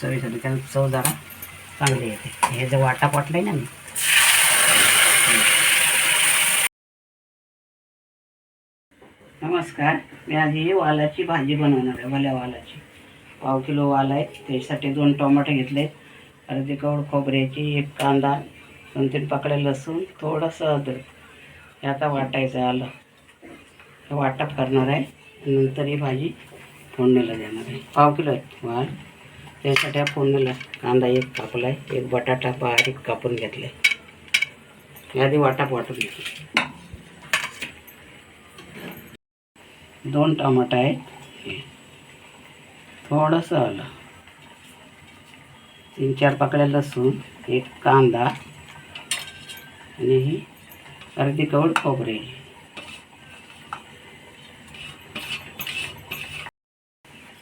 चवीसाठी त्याला चव जरा चांगली येते. हे जे वाटा पाटलं ना मी. नमस्कार. मी आज ही वालाची भाजी बनवणार आहे भल्या वालाची. पाव किलो वाल आहे. त्याच्यासाठी दोन टोमॅटो घेतले अर्धी कवड खोबऱ्याची एक कांदा दोन तीन पाकळ्या लसूण थोडंसं अद्रक. हे आता वाटायचं आहे आलं. हे वाटप करणार आहे. नंतर ही भाजी फोडणीला देणार आहे. पाव किलो आहे वाल. त्यासाठी हा फोडणीला कांदा एक कापला आहे एक बटाटा बारीक कापून घेतला आहे आधी वाटप वाटून घेतली. दोन टमाटा आहेत. थोडंसं आलं. तीन चार पाकळ्या लसूण एक कांदा आणि ही अर्धी कवड खोबरे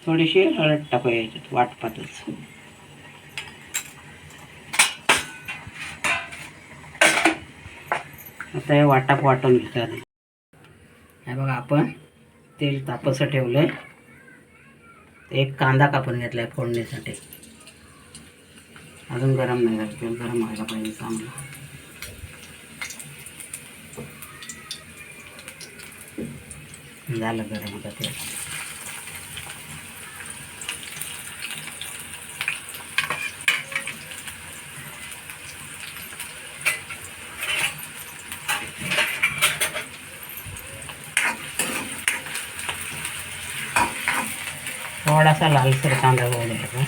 थोडीशी हळद टाकूया याच्यात वाटपातच. आता हे वाटाप वाटून घेतो आधी हे बघा आपण तेल तापसं ठेवलं आहे एक कांदा कापून घेतला आहे फोडणीसाठी. अजून गरम नाही झालं तेल गरम व्हायला पाहिजे चांगलं. झालं गरम आता तेल. थोडासा लालसर कांदा वगैरे. का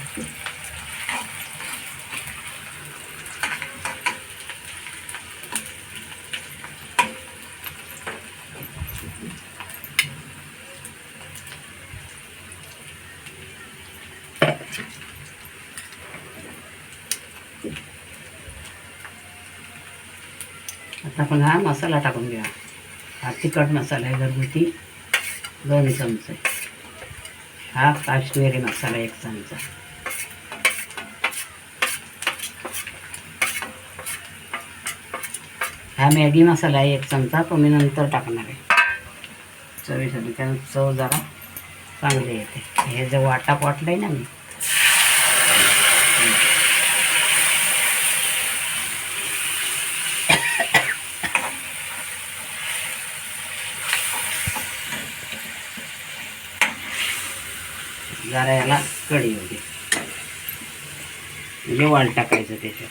आता आपण हा मसाला टाकून घ्या. हा तिखट मसाला आहे घरगुती दोन चमचे. हा काश्मीरी मसाला एक चमचा हा मॅगी मसाला आहे एक चमचा तो मी नंतर टाकणार आहे. चवीसाठी त्यानं चव जरा चांगली येते. हे जे वाटा वाटलं आहे ना मी जरा याला कढी होती. म्हणजे वाल टाकायचं त्याच्यात.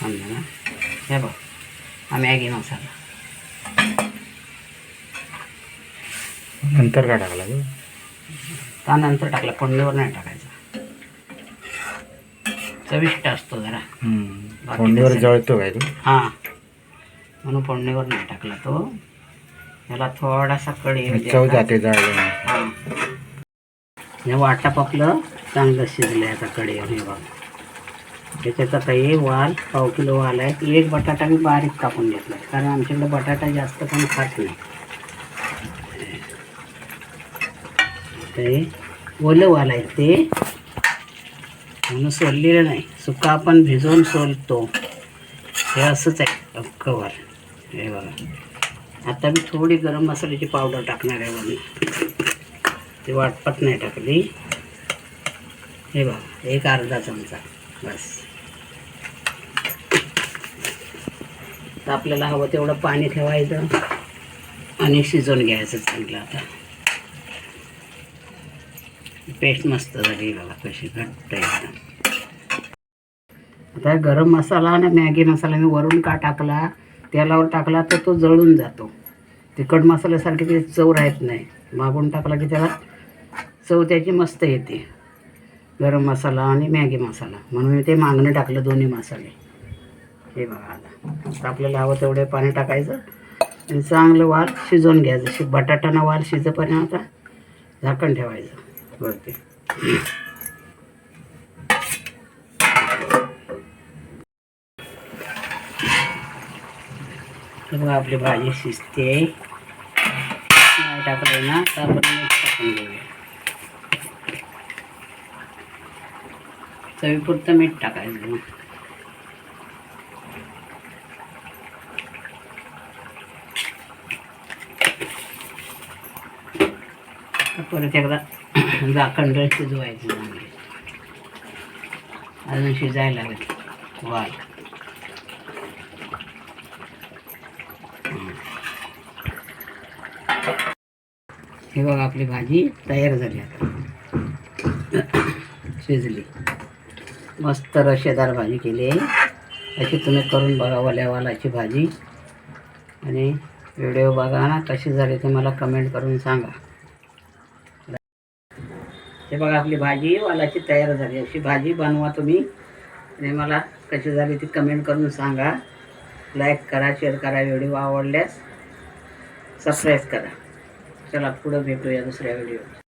समजा हे बघ हा मॅगी मसाला. नंतर काय टाकला ग त्यानंतर टाकला फोडणीवर नाही टाकायचा. चविष्ट असतो जरा. फोडणीवर जळतो काय तू? हां. म्हणून फोडणीवर नाही टाकला तो. याला थोडासा जळलं हां. वाटप आपलं चांगलं शिजलं आता कढीवर हे बघा. त्याच्यात आता हे वाल पाव किलो वाल आहे एक बटाटा मी बारीक कापून घेतला कारण आमच्याकडे बटाटा जास्त पण खात नाही. ते ओलं वाल आहे ते. म्हणून सोललेलं नाही. सुका आपण भिजवून सोलतो. हे असंच आहे वाल. हे बघा. आता मी थोडी गरम मसाल्याची पावडर टाकणार आहे बघा ते वाटपत नाही टाकली. हे बघा एक अर्धा चमचा. बस. तर आपल्याला हवं तेवढं पाणी ठेवायचं आणि शिजवून घ्यायचं चांगलं आता. पेस्ट मस्त झाली बघा कशी घट्ट एकदम. आता गरम मसाला आणि मॅगी मसाला मी वरून का टाकला? तेलावर टाकला तर तो जळून जातो. तिखट मसाल्यासारखी ते चव राहत नाही. मागून टाकला की त्याला चव त्याची मस्त येते. गरम मसाला आणि मॅगी मसाला. म्हणून मी ते मागणं टाकलं दोन्ही मसाले. हे बघा आता. आता आपल्याला हवं तेवढे पाणी टाकायचं. आणि चांगलं वाल शिजवून घ्यायचं. शि बटाटाना वाल शिजेपर्यंत आता झाकण ठेवायचं. वरती. तर बघा आपली भाजी शिजते. नाही टाकलं ना तर आपण मीठ टाकून घेऊया. चवीपुरतं मीठ टाकायचं परत एकदा झाकण शिजवायचं चांगले म्हणजे. अजून शिजायला लागेल. वाल. हे बघा आपली भाजी तयार झाली आता. शिजली. मस्त रशेदार भाजी केली. आहे अशी तुम्ही करून बघा वल्यावालाची भाजी. आणि व्हिडिओ बघा ना कशी झाली ते मला कमेंट करून सांगा. हे बघा आपली भाजी वालाची तयार झाली. अशी भाजी बनवा तुम्ही. आणि मला कशी झाली ती कमेंट करून सांगा. लाईक करा शेअर करा व्हिडिओ आवडल्यास सबस्क्राईब करा. चला पुढं भेटूया दुसऱ्या व्हिडिओ